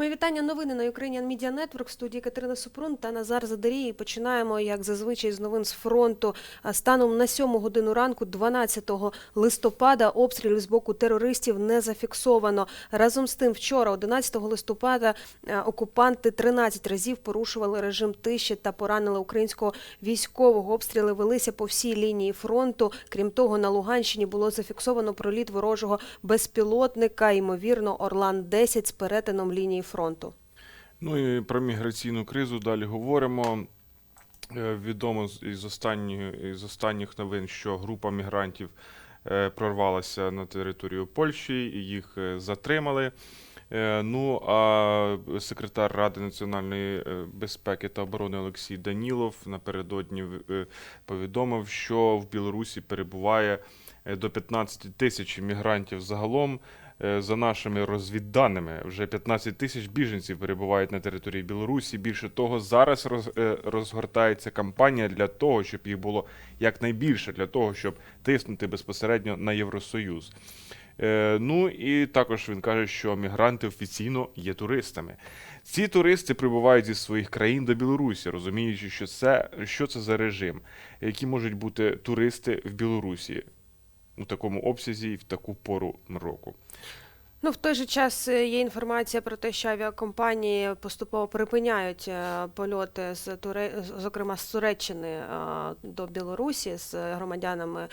Мої вітання новини на Ukrainian Media Network. В студії Катерина Супрун та Назар Задарій. Починаємо, як зазвичай, з новин з фронту. Станом на 7 годину ранку, 12 листопада, обстрілів з боку терористів не зафіксовано. Разом з тим, вчора, 11 листопада, е, окупанти 13 разів порушували режим тиші та поранили українського військового. Обстріли велися по всій лінії фронту. Крім того, на Луганщині було зафіксовано проліт ворожого безпілотника, ймовірно, Орлан-10 з перетином лінії фронту. Ну і про міграційну кризу далі говоримо. Е, Відомо із останніх, із останніх новин, що група мігрантів е, прорвалася на територію Польщі і їх е, затримали. Ну а секретар Ради національної безпеки та оборони Олексій Данілов напередодні повідомив, що в Білорусі перебуває до 15 тисяч мігрантів загалом. Е, За нашими розвідданими, вже 15 тисяч біженців перебувають на території Білорусі. Більше того, зараз роз, е, розгортається кампанія для того, щоб їх було якнайбільше, для того, щоб тиснути безпосередньо на Євросоюз. Е, Ну і також він каже, що мігранти офіційно є туристами. Ці туристи прибувають зі своїх країн до Білорусі, розуміючи, що це що це за режим, які можуть бути туристи в Білорусі у такому обсязі і в таку пору року. Ну, в той же час е, є інформація про те, що авіакомпанії поступово припиняють е, польоти з Туре... зокрема з Туреччини е, до Білорусі з громадянами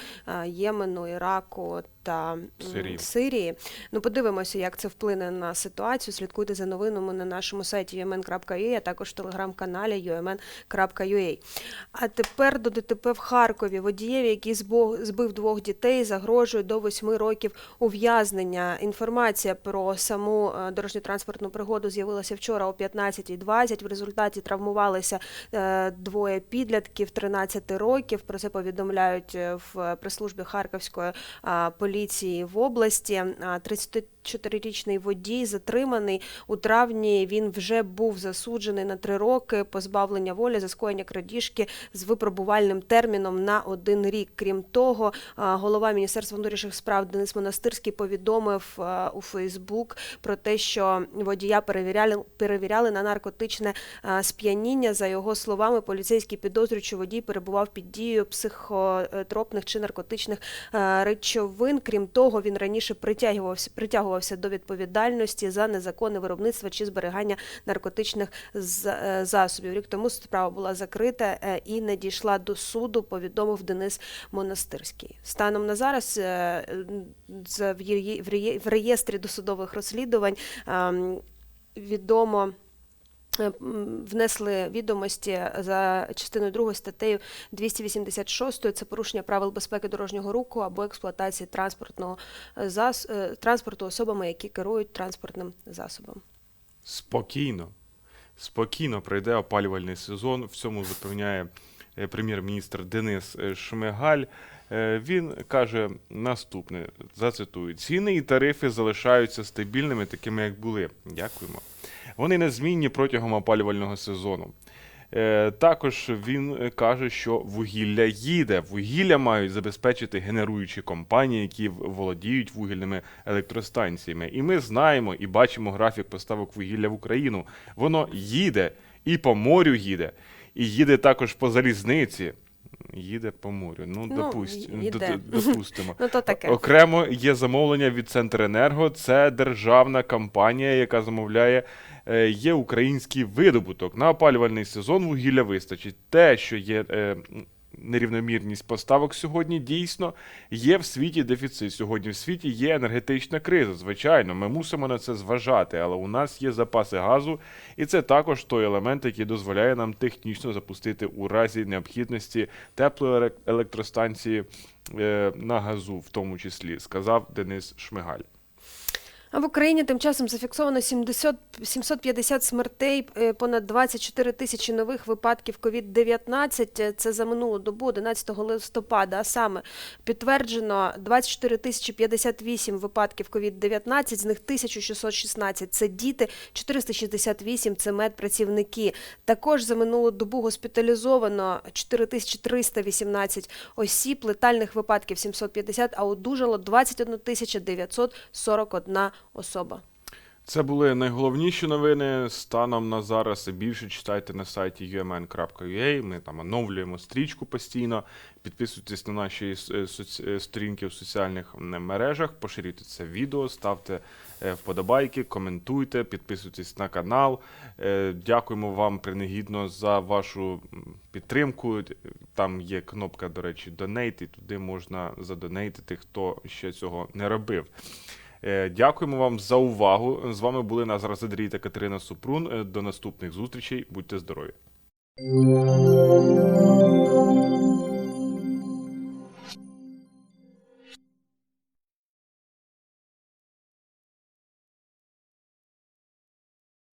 Ємену, Іраку та Сирії. Сирії. Ну, подивимося, як це вплине на ситуацію. Слідкуйте за новинами на нашому сайті umn.ua, а також в телеграм-каналі umn.ua. А тепер до ДТП в Харкові. Водієві, який збив двох дітей, загрожує до восьми років ув'язнення. Інформація про саму е, дорожньо-транспортну пригоду з'явилася вчора о 15.20. В результаті травмувалися е, двоє підлітків 13 років. Про це повідомляють е, в прес-службі Харківської поліції в області. А, 34-річний водій затриманий у травні. Він вже був засуджений на три роки позбавлення волі за скоєння крадіжки з випробувальним терміном на один рік. Крім того, голова Міністерства внутрішніх справ Денис Монастирський повідомив у Фейсбук про те, що водія перевіряли, перевіряли на наркотичне сп'яніння. За його словами, поліцейські підозрюють, що водій перебував під дією психотропних чи наркотичних речовин. Крім того, він раніше притягувався, притягувався до відповідальності за незаконне виробництво чи зберігання наркотичних е, засобів. Рік тому справа була закрита е, і не дійшла до суду. Повідомив Денис Монастирський. Станом на зараз е, в є- реєстрі досудових розслідувань ем, відомо. е, Внесли відомості за частиною 2 статтею 286 це порушення правил безпеки дорожнього руху або експлуатації транспортного е, зас... е, транспорту особами, які керують транспортним засобом. Спокійно, спокійно пройде опалювальний сезон. В цьому запевняє прем'єр-міністр Денис Шмигаль. Е, Він каже наступне: зацитую: ціни і тарифи залишаються стабільними, такими як були. Дякуємо. Вони незмінні протягом опалювального сезону. Е, Також він каже, що вугілля їде. Вугілля мають забезпечити генеруючі компанії, які володіють вугільними електростанціями. І ми знаємо і бачимо графік поставок вугілля в Україну. Воно їде і по морю їде, і їде також по залізниці. Їде по морю. Ну, Ну, допусть, їде. допустимо. Ну то таке. Окремо є замовлення від Центренерго. Це державна компанія, яка замовляє. е, Є український видобуток. На опалювальний сезон вугілля вистачить. Те, що є е, нерівномірність поставок сьогодні, дійсно є в світі дефіцит. Сьогодні в світі є енергетична криза. Звичайно, ми мусимо на це зважати, але у нас є запаси газу, і це також той елемент, який дозволяє нам технічно запустити у разі необхідності теплої електростанції е, на газу, в тому числі, сказав Денис Шмигаль. А в Україні тим часом зафіксовано 70, 750 смертей, е, понад 24 тисячі нових випадків COVID-19. Е, Це за минулу добу, 11 листопада. А саме підтверджено 24 тисячі 58 випадків COVID-19, з них 1616 – це діти, 468 – це медпрацівники. Також за минулу добу госпіталізовано 4318 осіб, летальних випадків 750, а одужало 21 941 особа. Це були найголовніші новини. Станом на зараз більше читайте на сайті umn.ua. Ми там оновлюємо стрічку постійно. Підписуйтесь на наші е, е, сторінки в соціальних мережах, поширюйте це відео, ставте е, вподобайки, коментуйте, підписуйтесь на канал. Е, Дякуємо вам принагідно за вашу підтримку. Там є кнопка, до речі, і туди можна задонейтити, хто ще цього не робив. Е, Дякуємо вам за увагу. З вами були Назар Задрій та Катерина Супрун. Е, До наступних зустрічей. Будьте здорові!